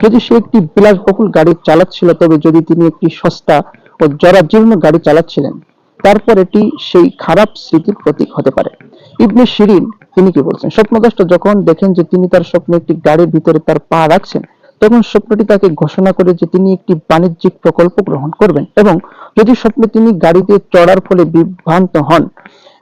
যদি সে একটি বিলাসবহুল গাড়ি চালাচ্ছিল, তবে যদি তিনি একটি সস্তা ও জরাজীর্ণ গাড়ি চালাচ্ছিলেন, তারপর এটি সেই খারাপ স্মৃতির প্রতীক হতে পারে। ইবনে শিরিন, তিনি কি বলছেন? স্বপ্নদ্রষ্টা যখন দেখেন যে তিনি তার স্বপ্নে একটি গাড়ির ভিতরে তার পা রাখছেন, তখন স্বপ্নটি তাকে ঘোষণা করে যে তিনি একটি বাণিজ্যিক প্রকল্প গ্রহণ করবেন এবং যদি স্বপ্নে তিনি গাড়িতে চড়ার ফলে বিভ্রান্ত হন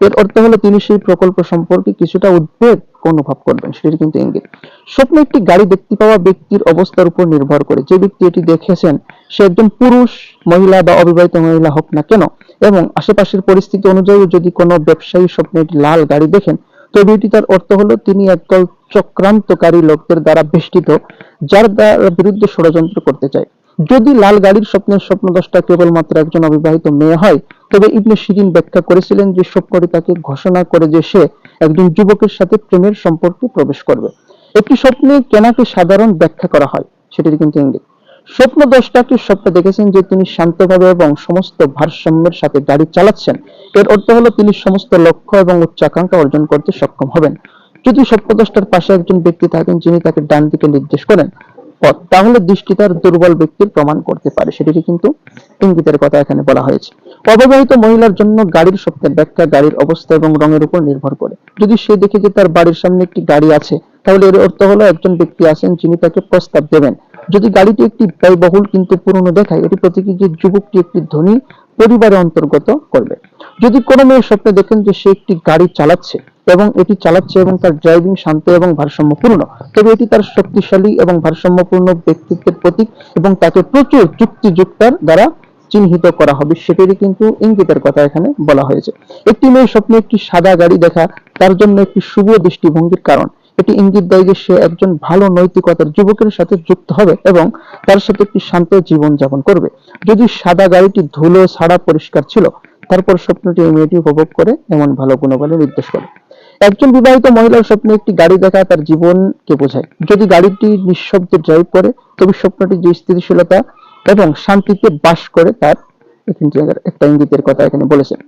এর অর্থ হলো তিনি সেই প্রকল্প সম্পর্কে কিছুটা উদ্বেগ অনুভব করবেন সেটি কিন্তু ইঙ্গিত। স্বপ্নে একটি গাড়ি দেখতে পাওয়া ব্যক্তির অবস্থার উপর নির্ভর করে যে ব্যক্তি এটি দেখেছেন, সে একজন পুরুষ, মহিলা বা অবিবাহিত মহিলা হোক না কেন, এবং আশেপাশের পরিস্থিতি অনুযায়ী যদি কোনো ব্যবসায়ী স্বপ্নে লাল গাড়ি দেখেন, তবে এটি তার অর্থ হলো তিনি একদল চক্রান্তকারী লোকদের দ্বারা বেষ্টিত, যার দ্বারা বিরুদ্ধে ষড়যন্ত্র করতে চায়। যদি লাল গাড়ির স্বপ্নের স্বপ্নদ্রষ্টা কেবলমাত্র একজন অবিবাহিত মেয়ে হয়, তবে ইবনে শিরিন ব্যাখ্যা করেছিলেন যে স্বপ্নটি তাকে ঘোষণা করে যে সে একজন যুবকের সাথে প্রেমের সম্পর্কে প্রবেশ করবে। একটি স্বপ্নে কেনাকে সাধারণ ব্যাখ্যা করা হয়, সেটির কিন্তু ইঙ্গিত। স্বপ্নদ্রষ্টাকে স্বপ্নে দেখেছেন যে তিনি শান্তভাবে এবং সমস্ত ভারসাম্যের সাথে গাড়ি চালাচ্ছেন। এর অর্থ হলো তিনি সমস্ত লক্ষ্য এবং উচ্চাকাঙ্ক্ষা অর্জন করতে সক্ষম হবেন। যদি স্বপ্নদ্রষ্টার পাশে একজন ব্যক্তি থাকেন, যিনি তাকে ডান দিকে নির্দেশ করেন পথ। তাহলে দৃষ্টি তার দুর্বল ব্যক্তির প্রমাণ করতে পারে সেটি কিন্তু ইঙ্গিতের কথা এখানে বলা হয়েছে। অবিবাহিত মহিলার জন্য গাড়ির স্বপ্নের ব্যাখ্যা গাড়ির অবস্থা এবং রঙের উপর নির্ভর করে। যদি সে দেখে যে তার বাড়ির সামনে একটি গাড়ি আছে, তাহলে এর অর্থ হলো একজন ব্যক্তি আছেন যিনি তাকে প্রস্তাব দেবেন। যদি গাড়িটি একটি ব্যয়বহুল কিন্তু পুরনো দেখায়, এটি প্রতীকী যে যুবকটি একটি ধনী পরিবারে অন্তর্গত করবে। যদি কোনো মেয়ে স্বপ্নে দেখেন যে সে একটি গাড়ি চালাচ্ছে এবং এটি চালাচ্ছে এবং তার ড্রাইভিং শান্ত এবং ভারসাম্যপূর্ণ। তবে এটি তার শক্তিশালী এবং ভারসাম্যপূর্ণ ব্যক্তিত্বের প্রতীক এবং তাকে প্রচুর যুক্তিযুক্তার দ্বারা চিহ্নিত করা হবে, সেটিরই কিন্তু ইঙ্গিতের কথা এখানে বলা হয়েছে। একটি মেয়ের স্বপ্নে একটি সাদা গাড়ি দেখা তার জন্য একটি শুভ দৃষ্টিভঙ্গির কারণ। এটি ইঙ্গিত দেয় যে সে একজন ভালো নৈতিকতার যুবকের সাথে যুক্ত হবে এবং তার সাথে একটি শান্ত জীবন যাপন করবে। যদি সাদা গাড়িটি ধুলো, ছাড়া পরিষ্কার ছিল, তারপর স্বপ্নটি এই মেয়েটি উপভোগ করে এমন ভালো গুণবলে নির্দেশ করে। একজন বিবাহিত মহিলার স্বপ্নে একটি গাড়ি দেখা তার জীবনকে বোঝায়। যদি গাড়িটি নিঃশব্দে ড্রাইভ করে, তবে স্বপ্নটি যে স্থিতিশীলতা এবং শান্তিতে বাস করে তার একটা ইঙ্গিতের কথা এখানে বলেছেন।